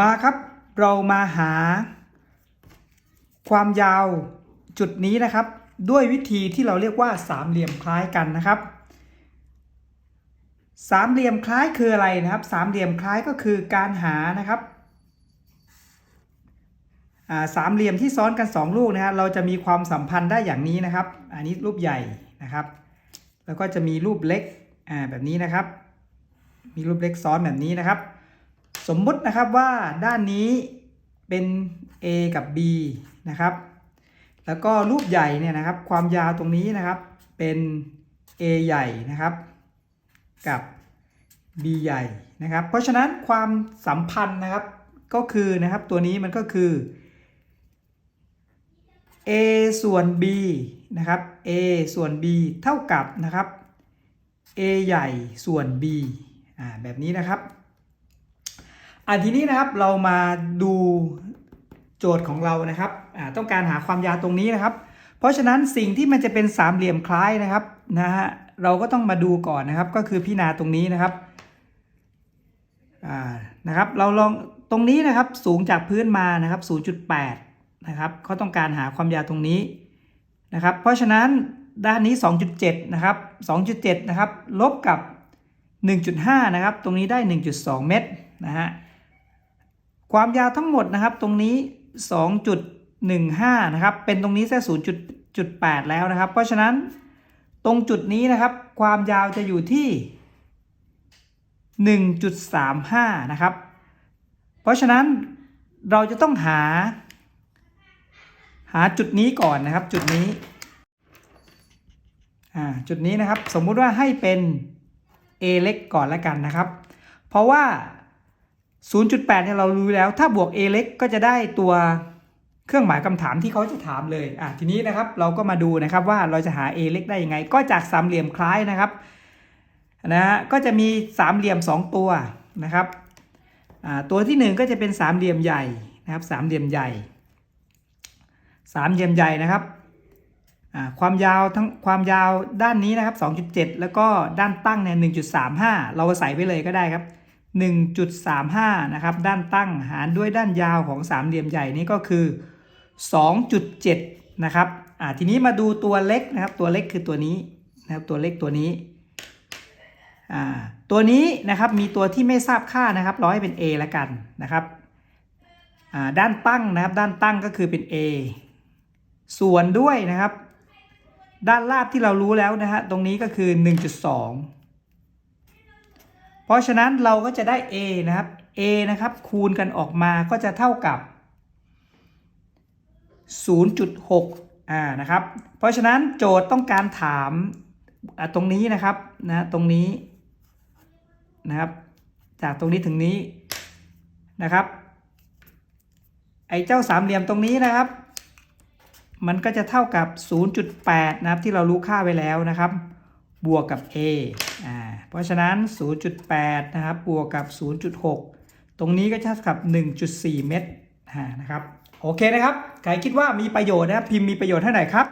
มาครับ เรามาหา ความยาวจุดนี้นะครับ ด้วยวิธีที่เราเรียกว่าสามเหลี่ยมคล้ายกันนะครับ สามเหลี่ยมคล้ายคืออะไรนะครับ สามเหลี่ยมคล้ายก็คือการหานะครับาสามเหลี่ยมที่ซ้อนกัน 2 ลูกนะฮะเราจะมีความสัมพันธ์ได้อย่างนี้นะครับ อันนี้รูปใหญ่นะครับ แล้วก็จะมีรูปเล็กอ่าแบบนี้นะครับ มีรูปเล็กซ้อนแบบนี้นะครับ สมมุตินะครับว่าด้านนี้เป็น A กับ B นะครับ แล้วก็รูปใหญ่เนี่ยนะครับ ความยาวตรงนี้นะครับเป็น A ใหญ่นะครับ กับ B ใหญ่นะครับ เพราะฉะนั้นความสัมพันธ์นะครับก็คือนะครับตัวนี้มันก็คือ A ส่วน B นะครับ A ส่วน B เท่ากับนะครับ A ใหญ่ส่วน B อ่าแบบนี้นะครับ อ่าทีนี้นะครับเรามาดูโจทย์ของเรานะครับอ่าต้องการหาความยาวตรงนี้นะครับ เพราะฉะนั้นสิ่งที่มันจะเป็นสามเหลี่ยมคล้ายนะครับนะฮะเราก็ต้องมาดูก่อนนะครับ ก็คือพิจารณาตรงนี้นะครับอ่านะครับเราลองตรงนี้นะครับสูงจากพื้นมานะครับ 0.8 นะครับเขาต้องการหาความยาวตรงนี้นะครับ เพราะฉะนั้นด้านนี้ 2.7 นะครับ 2.7 นะครับ ลบกับ 1.5 นะครับ ตรงนี้ได้ 1.2 เมตรนะฮะ ความยาวทั้งหมดนะครับตรงนี้ 2.15 นะครับ เป็นตรงนี้แค่0.8 แล้วนะครับ เพราะฉะนั้นตรงจุดนี้นะครับ ความยาวจะอยู่ที่ 1.35 นะครับ เพราะฉะนั้นเราจะต้องหา หาจุดนี้ก่อนนะครับ จุดนี้อ่าจุดนี้นะครับ สมมุติว่าให้เป็น A เล็กก่อนแล้วกันนะครับ เพราะว่า 0.8เนี่ยเรารู้แล้ว ถ้าบวก A เล็กก็จะได้ตัวเครื่องหมายคำถามที่เขาจะถามเลยอะทีนี้นะครับเราก็มาดูนะครับว่าเราจะหา A เล็กได้ยังไง ก็จากสามเหลี่ยมคล้ายนะครับนะฮะก็จะมีสามเหลี่ยม 2 ตัวนะครับอ่าตัวที่ 1 ก็จะเป็นสามเหลี่ยมใหญ่นะครับสามเหลี่ยมใหญ่สามเหลี่ยมใหญ่นะครับอ่าความยาวทั้งความยาวด้านนี้นะครับ 2.7 แล้วก็ด้านตั้งเนี่ย1.35 เราใส่ไปเลยก็ได้ครับ 1.35 นะครับ ด้านตั้งหารด้วยด้านยาวของสามเหลี่ยมใหญ่นี่ก็คือ 2.7 นะครับอ่าทีนี้มาดูตัวเล็กนะครับ ตัวเล็กคือตัวนี้นะครับ ตัวเล็กตัวนี้อ่าตัวนี้นะครับมีตัวที่ไม่ทราบค่านะครับราให้เป็น A ละกันนะครับอ่าด้านตั้งนะครับ ด้านตั้งก็คือเป็น A ส่วนด้วยนะครับ ด้านราบที่เรารู้แล้วนะฮะตรงนี้ก็คือ 1.2 เพราะฉะนั้นเราก็จะได้ A นะครับ A นะครับคูณกันออกมาก็จะเท่ากับ 0.6อ่านะครับ เพราะฉะนั้นโจทย์ต้องการถามตรงนี้นะครับนะตรงนี้นะครับ จากตรงนี้ถึงนี้นะครับ ไอ้เจ้าสามเหลี่ยมตรงนี้นะครับ มันก็จะเท่ากับ 0.8 นะครับที่เรารู้ค่าไว้แล้วนะครับ บวกกับ A อ่า เพราะฉะนั้น 0.8 นะครับ บวกกับ 0.6 ตรงนี้ก็เท่ากับ 1.4 เมตรอ่านะครับ โอเคนะครับ ใครคิดว่ามีประโยชน์นะครับ พิมพ์มีประโยชน์เท่าไหร่ครับ